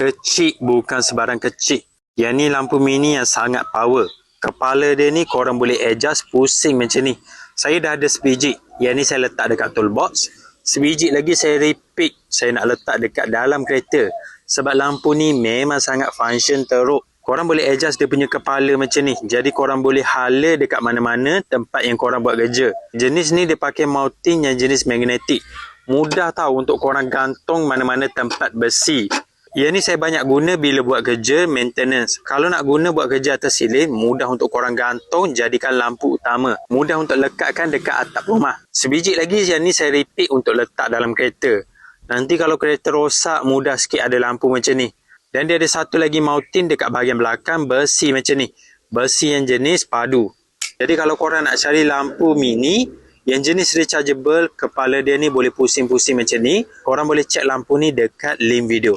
Kecil bukan sebarang kecil. Yang ni lampu mini yang sangat power. Kepala dia ni korang boleh adjust pusing macam ni. Saya dah ada sebiji. Yang ni saya letak dekat toolbox. Sebiji lagi saya repeat. Saya nak letak dekat dalam kereta. Sebab lampu ni memang sangat function teruk. Korang boleh adjust dia punya kepala macam ni. Jadi korang boleh hala dekat mana-mana tempat yang korang buat kerja. Jenis ni dia pakai mounting yang jenis magnetik. Mudah tahu untuk korang gantung mana-mana tempat besi. Yang ni saya banyak guna bila buat kerja maintenance. Kalau nak guna buat kerja atas silin, mudah untuk korang gantung jadikan lampu utama. Mudah untuk lekatkan dekat atap rumah. Sebiji lagi yang ni saya repeat untuk letak dalam kereta. Nanti kalau kereta rosak, mudah sikit ada lampu macam ni. Dan dia ada satu lagi mounting dekat bahagian belakang besi macam ni. Besi yang jenis padu. Jadi kalau korang nak cari lampu mini, yang jenis rechargeable, kepala dia ni boleh pusing-pusing macam ni. Korang boleh check lampu ni dekat link video.